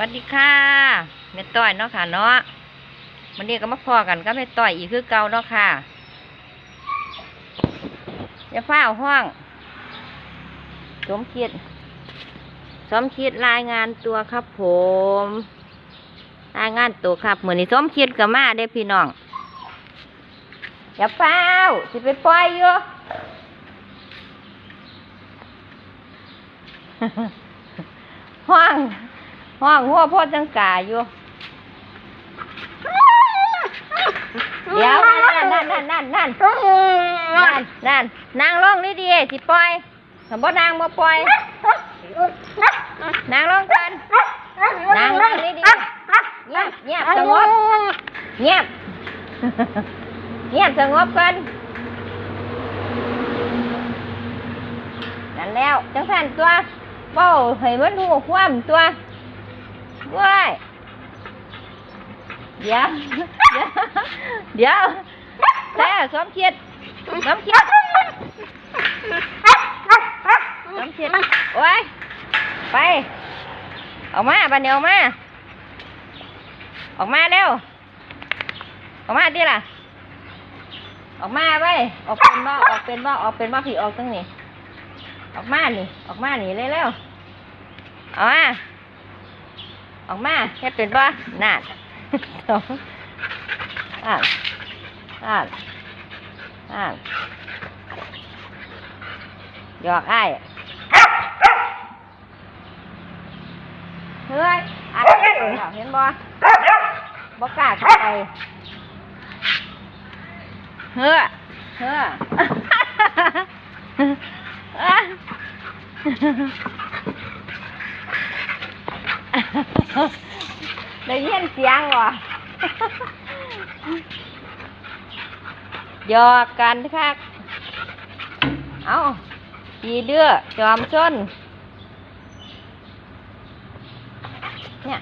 วัสดีค่ะแม่ต้อยเนาะค่ะเนาะวันนี้ก็มาพอกันก็แม่ต้อยอีกคือเก่าเนาะค่ะอย่าฟ้าห้อง สมคิด สมคิดรายงานตัวครับผม รายงานตัวครับเหมือนนี้สมคิดกับมาได้พี่น้องอย่าเฝ้าวสิไปปล่อยอยู่ห้อง ห้องหัวพ่อจังกาอยู่ เดี๋ยวนั่นนั่นนั่นนั่นนั่นนั่นนั่นนางลงนี่ดีสิปล่อยสมบ่นางบ่ปล่อยนางลงกันนางลงนี่ดีเงียบเงียบสงบเงียบเงียบสงบกันนั่นแล้วจังสันตัวเบ้าให้มันหูความตัว ว้ยเดี๋ยวเดี๋ยวเดี๋ยวแต่สมคิดสมคิดสมคิดโอ้ยไป ออกมาบันเดียวออกมา ออกมาเร็ว ออกมาดิล่ะ ออกมาไปออกเป็นบ่ออกเป็นบ่ออกเป็นบ่ผีออกตั้งนี่ออกมานี่ ออกมานี่เร็วๆออกมา ออกมาแค่เป็นบ่น่าสองอ่านอ่านอ่านหยอกอ้เฮ้ยอ่านเห็นบ่บ่กล้าเข้าไปเฮ้อเฮ้อ ได้ยินเสียงวะหยอกกันคักเอาดีเดือจอมชน เนี่ย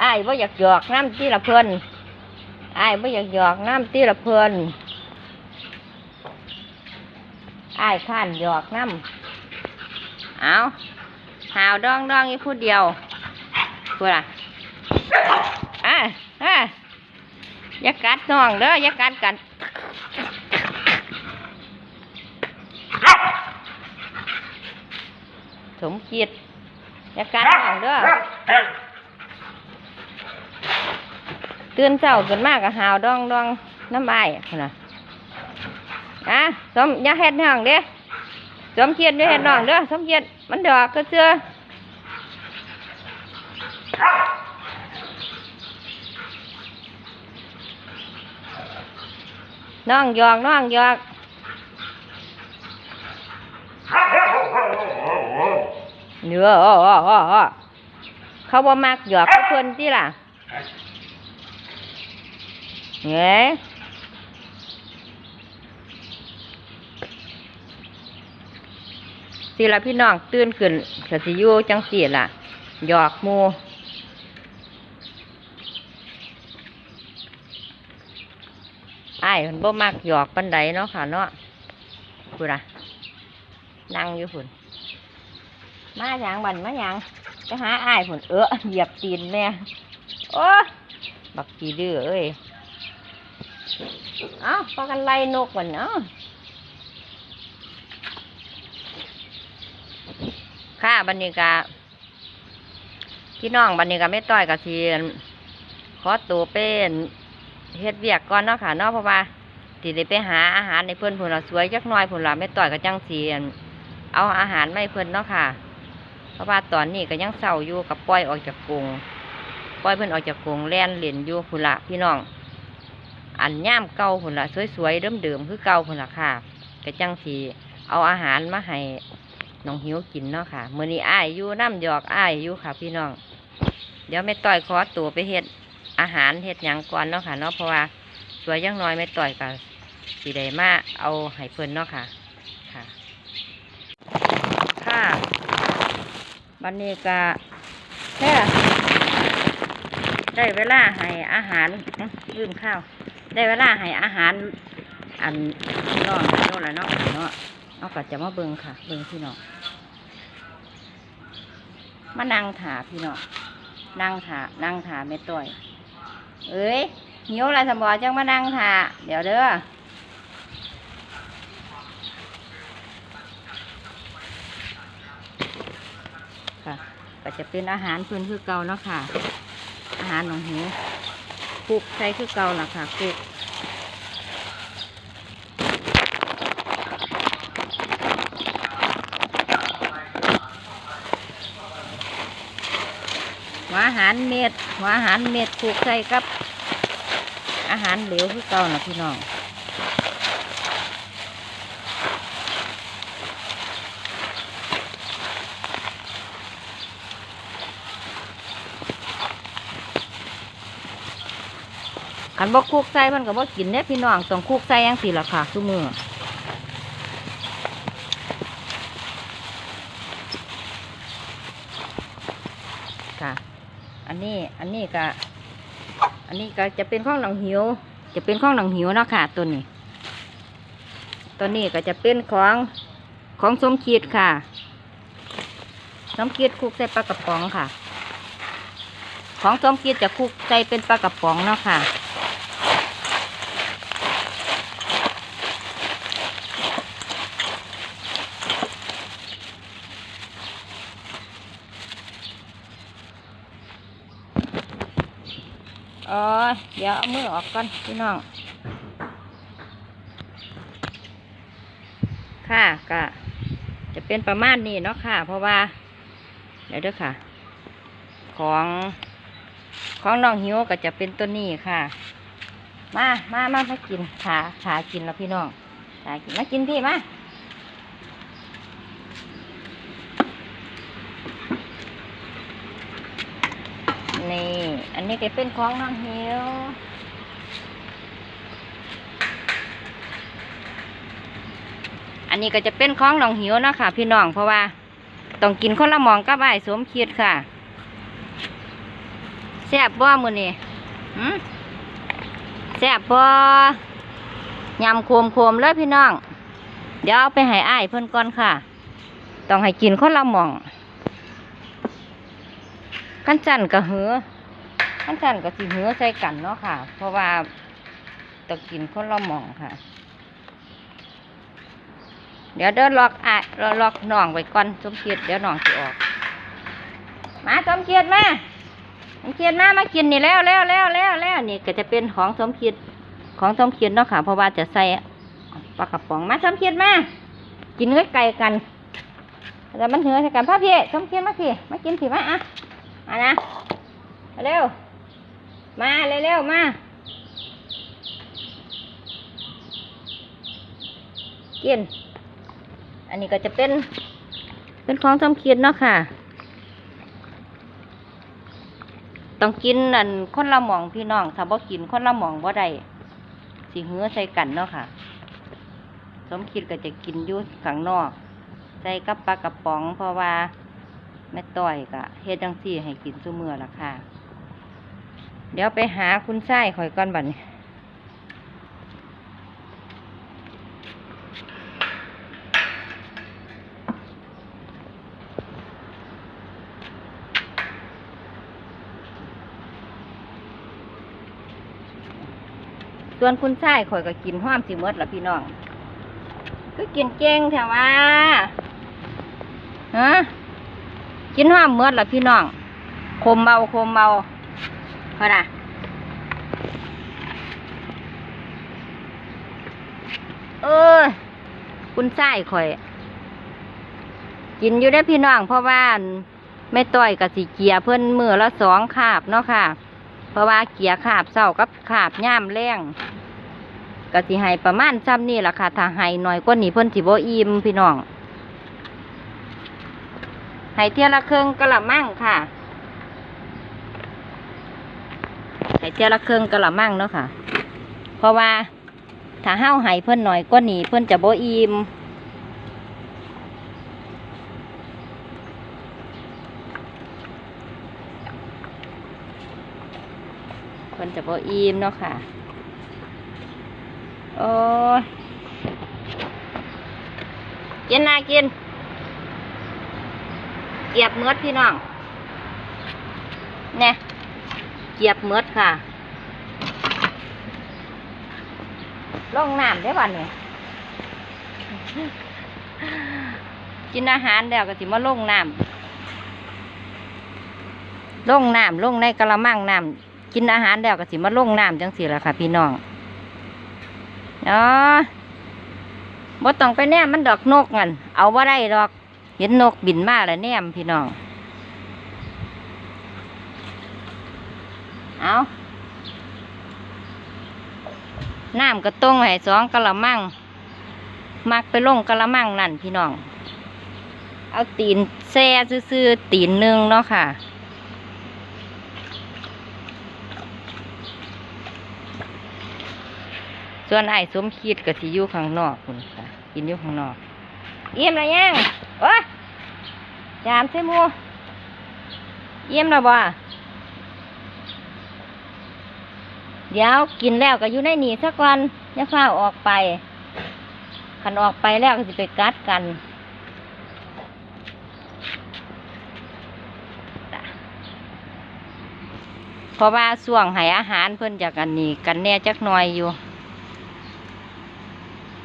ไอ้ายบ่อยากหยอกน้ำตีละเพิ่นอ้ายบ่อยากหยอกน้ำตีละเพลิน อ้ายข้านหยอกน้ำเอาหาวดองดองอีกผู้เดียวพูดอะอะอะอย่ากัดน้องเด้ออย่ากัดกันสมคิดอย่ากัดน้องเด้อตื่นเช้าขึ้นมากกับหาวดองดองน้ำอ้ายพุ่นน่ะ อะสมอย่าเฮ็ดน้องเด้สมเกียรติอย่าเฮ็ดน้องเด้อสมเกียรติมันดอกก็เชื่อน้องยอกน้องยอกเนื้ออ้ออ้ออ้อเขาบ่มักหยอกเพิ่อนติล่ะเงี้ย สิละพี่น้องตื่นขึ้นกสิยู่จังสีล่ะหยอกมูไอ้มันบ่มักหยอกปันใดเนาะค่ะเนาะพุ่นอะนั่งอยู่พุ่นมาหยังบันมาหยังไปหาไอ้ฝุ่นเออเหยียบตีนแม่โอ้บักกีดื้อเอ้ย เอ้าปากันไล่นกมันเนาะค่ะบันนี้กาพี่น้องบันนี้กาไม่ต้อยกับทียนขอตัวเป็นเฮ็ดเวียกก่อนเนาะค่ะเนาะเพราะว่าสิได้ไปหาอาหารในเพื่อนผุนเราสวยจักหน่อยผุนเราไม่ต้อยกับจังเสียนเอาอาหารไม่เพื่อนเนาะค่ะ เพราะว่าตอนนี้ก็ยังเศร้าอยู่กับปล่อยออกจากกรงปล่อยเพื่อนออกจากกรงแล่นเหรียญอยู่ผุนละพี่น้อง อันย่ามเก่าผุนละสวยๆเดิมๆคือเก่าผุนละค่ะก็จังสีเอาอาหารมาให้ น้องหิวกินเนาะค่ะมือนี้อ้ายอยู่น้ำหยอกอ้ายอยู่ค่ะ พี่น้อง เดี๋ยวแม่ต่อยขอตัวไปเฮ็ดอาหารเฮ็ดหยังก่อนเนาะค่ะเนาะเพราะว่าสวยยังน้อยแม่ต่อยก็สีได้มาเอาให้เพิ่นเนาะค่ะ ค่ะ ค่ะบันนี้ก็แค่ได้เวลาให้อาหารอื้อลืมข้าว ได้เวลาให้อาหาร อันน้องโน่นละเนาะเนาะ เอาก็จะมาเบิงค่ะ เบิงพี่น้องมานั่งถาพี่น้องนั่งถานั่งถาไม่ต่อย เอ้ยหิวอะไรสมบอจังมานั่งถาเดี๋ยวเด้อค่ะก็จะเป็นอาหารพื้นคือเก่าเนาะค่ะ อาหารของหิวคลุกใช้คือเก่าล่ะค่ะคลุกาหารเม็ดหัวอาหารเม็ดคลุกใส่กับ อาหารเหลวคือเก่านะพี่น้องคันบ่คลุกใส่มันก็บ่กินเนี่ยพี่น้องต้องคลุกใส่ยังสิล่ะค่ะทุกมือค่ะ อั นี้อันนี้ก็อันนี้ก็จะเป็นข้องหนังหิว จะเป็นข้องหนังหิวเนาะค่ะตัวนี้ ตัวนี้ก็จะเป็นของของสมคิดค่ะสมคิดคลุกใส่ปลากระป๋องค่ะ ของสมคิดจะคลุกใส่เป็นปลากระป๋องเนาะค่ะ อ๋อ เดี๋ยวเอามือออกก่อนพี่น้อง ค่ะก็จะเป็นประมาณนี้เนาะค่ะ เพราะว่า เดี๋ยวด้อค่ะ ของของน้องหิวก็จะเป็นตัวนี้ค่ะ มามามามากินขาขากินแล้วพี่น้องขากินมากินพี่มานี่ อันนี้ก็เป็นของน้องหิวอันนี้ก็จะเป็นของน้องหิวนะค่ะพี่น้องเพราะว่าต้องกินคนละมองกับไอ้ายสมคิดค่ะแซ่บบ่มือนี่แซ่บบ่ยำโคมโคมเลยพี่น้อง เดี๋ยวเอาไปให้อ้ายเพิ่นก่อนค่ะ ต้องให้กินคนละมองขั้นจันก็เหือ ขั้นจันก็สิเหือใส่กันเนาะค่ะ เพราะว่าต้องกินคนละหมองค่ะ เดี๋ยวเดินล็อกอะล็อกน้องไว้ก่อนสมเกียรติเดี๋ยวน้องจะออก มาสมเกียรติมาสมเกียรติมามากินนี่แล้วแล้วแล้วแล้วแล้วนี่ก็จะเป็นของสมเกียรติของสมเกียรติเนาะค่ะ เพราะว่าจะใส่ปลากระป๋องมาสมเกียรติมากินไว้ไกลกันแต่มันเหือใส่กันพ่อพี่สมเกียรติมาพี่มากินพี่มาอะมานะเร็ว มาเร็วๆมา กิน อันนี้ก็จะเป็น เป็นของทำเคียนเนาะค่ะ ต้องกินอันคนละหมองพี่น้อง ถ้าบ่กินคนละหมองบ่ได้สิเหือใส่กันเนาะค่ะ สมคิดก็จะกินอยู่ข้างนอก ใส่กับปลากระป๋องเพราะว่าแม่ต้อยก็เฮ็ดจังซี่ให้กินซุมื้อละค่ะ เดี๋ยวไปหาคุณชายข่อยก่อนบัดนี้ส่วนคุณชายข่อยก็กินห้อมสิเมดละพี่น้อง ก็กินเก่งแถวว่าฮะกินห้อมเมดละพี่น้อง คมเมาคมเมา พอนะเออคุณชายข่อย กินอยู่ได้พี่น้องเพราะว่าอั่นแม่ต้อยกับสีเกียเพิ่อนมือละสองขาบเนาะค่ะ เพราะว่าเกียร์ขาบเศร้ากับขาบย่ามแรงก็สิให้ประมาณซ้ำนี่แหละค่ะ ถ้าให้หน่อยกว่านี้เพิ่นสิบ่อิ่มพี่น้องให้เที่ยละเครึ่งกะละมังค่ะ ให้เที่ยละครึ่งกะละมังเนาะค่ะ เพราะว่าถ้าเฮาให้เพิ่นหน่อยกว่านี้เพิ่นจะโบอิ่มเพิ่นจะโบอิ่มเนาะค่ะ โอ้กินนากิน เกียบเมือดพี่น้องเนี่ย เกียบเมือดค่ะลงน้ำได้ป่ะเนี่ยกินอาหารแล้วก็สิมาลงน้ำลงน้ำลงในกระมังน้ำกินอาหารแล้วก็สิมาลงน้ำจังสิละค่ะ พี่น้องอ๋อบ่ต้องไปแนมมันดอกนกงันเอาว่าได้ดอก เห็นนกบินมาแล้วแนมพี่น้อง เอาน้ำก็ต้งให้สองกะละมังมักไปลงกะละมังนั่นพี่น้อง เอาตีนแซ่ซื่อตีนหนึ่งเนาะค่ะส่วนไอ้สมคิดก็สิอยู่ข้างนอกคุณค่ะกินอยู่ข้างนอกเยี่ยมแล้วยังโอ้ยจามใส่มูเยี่ยมแล้วบ่ เดี๋ยวกินแล้วก็อยู่ในนี่สักวันอย่าฟ้าออกไปขันออกไปแล้วก็สิไปกัดกันเพราะว่าส่วงให้อาหารเพิ่นจากอันนี้กันแน่จักหน่อยอยู่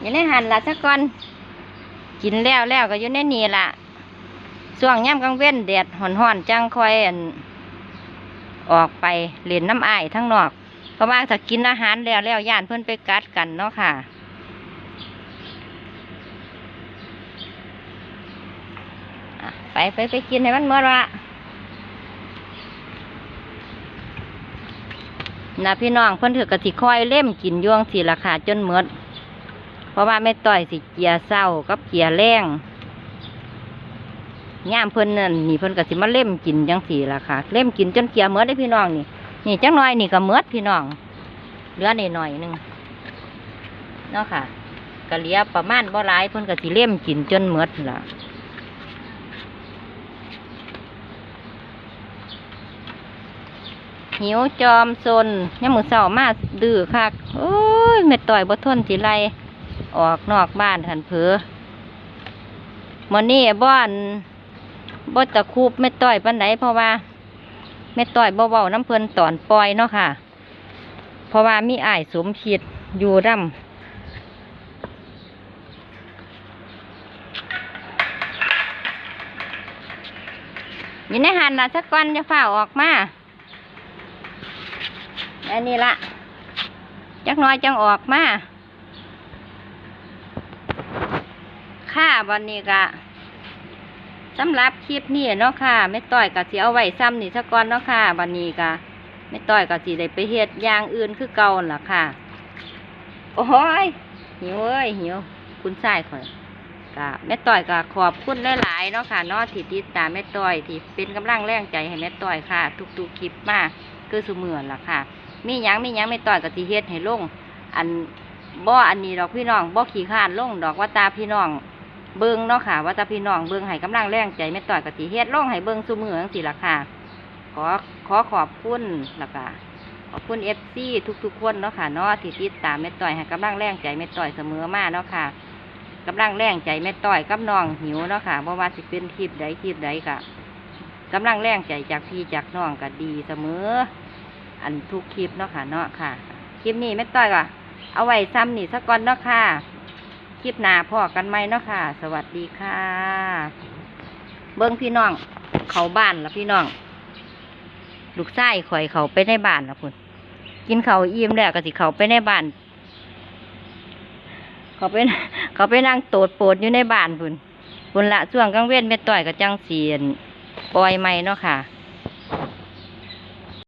อยู่ในหันละสักก่อนกินแล้วแล้วก็อยู่ในนี่ละช่วงย่ำกลางเว้นแดดห่อนๆจังคอยอั่นออกไปเล่นน้ำอายทั้งนอก ราะว่าถ้ากินอาหารแล้วแล้วย่านเพิ่อนไปกัดกันเนาะค่ะอะ ไปไปไปกินให้มันเมื่อละนะพี่น้องเพิ่อนถือกระสิคอยเล่มกินยวงสีราคาจนเมดเพราะว่าไม่ต่อยสิเกียเศร้ากับเกียแรงย่ามเพิ่นนั่นนี่เพิ่อนก็สิมาเล่มกินจังสีล่ะค่ะเล่มกินจนเกียร์เมดได้พี่น้องนี่ นี่จังน้อยนี่ก็เมือดพี่น้องเหลือนหน่อยหนึงเนาะค่ะก็เลือประมาณบ่หลายเพิ่นก็สิเล่มกินจนเมือดละหิวจอมซนยามมือเสามาดื้อคักโอ้ยเม็ดต่อยบ่ทนสิไลออกนอกบ้านหันเผลอมื้อนี้บ่อนบ่ตะคูบเม็ดต่อยปานใดเพราะว่า เม็ดต่อยบ่เว้าน้ำเพิ่นตอนปล่อยเนาะค่ะ เพราะว่ามีอ้ายสมคิดอยู่ร่ำอยู่ในหันละสักวันจะฝ้าออกมา อันนี้ละจักน้อยจังออกมา ค่าวันนี้กะ สำหรับคลิปนี้เนาะค่ะไม่ต้อยกะสิเอาไว้ซ้ำนี่สักก่อนเนาะค่ะวันนี้กะไม่ต้อยกะสิได้ไปเฮ็ดย่างอื่นคือเก่าล่ะค่ะ โอ้ยหิวเอ้ยหิวคุณชายข่อยกะแม่ต้อยกะขอบคุณหลายๆเนาะค่ะนาะที่ติดตามแม่ต้อยที่เป็นกำลังแรงใจให้แม่ต้อยค่ะ ทุกๆคลิปมากคือสมือนล่ะค่ะ มีหยังมีหยังไม่ต่อยกับที่เฮ็ดให้ลง อันบ่อันนี้ดอกพี่น้องบ่ขี้ข้านลงดอกว่าตาพี่น้อง เบิ่งเนาะค่ะ ว่าตาพี่น้องเบิ่งให้กำลังแรงใจไม่ต่อยกับที่เฮ็ดลงให้เบิ่งซุมือจังซี่ล่ะค่ะ ขอขอขอบคุณแล้วก็ขอบคุณ FC ทุกๆคนเนาะค่ะเนาะที่ติดตามแม่ต่อยให้กำลังแรงใจแม่ต่อยเสมอมาเนาะค่ะกำลังแรงใจแม่ต่อยกับน้องหิวเนาะค่ะบ่ว่าสิเป็นคลิปใดคลิปใดก็กำลังแรงใจจากพี่จากน้องก็ดีเสมอ อันทุกคลิปเนาะค่ะเนาะค่ะ คลิปนี้แม่ต้อยก็เอาไว้ซ้ำนี่สักก่อนเนาะค่ะ คลิปหน้าพอกันไหมเนาะค่ะ สวัสดีค่ะ เบิ้งพี่น้อง เขาบ้านละพี่น้อง ลูกไส้ข่อยเขาไปในบ้านละพุ่นกินเขาอิ่มแล้วก็สิเขาไปในบ้าน เขาไปเขาไปนั่งโตดโปดอยู่ในบ้านพุ่นพุ่นละช่วงกลางเว้นแม่ต้อยก็จังเสียนปล่อยไม้เนาะค่ะ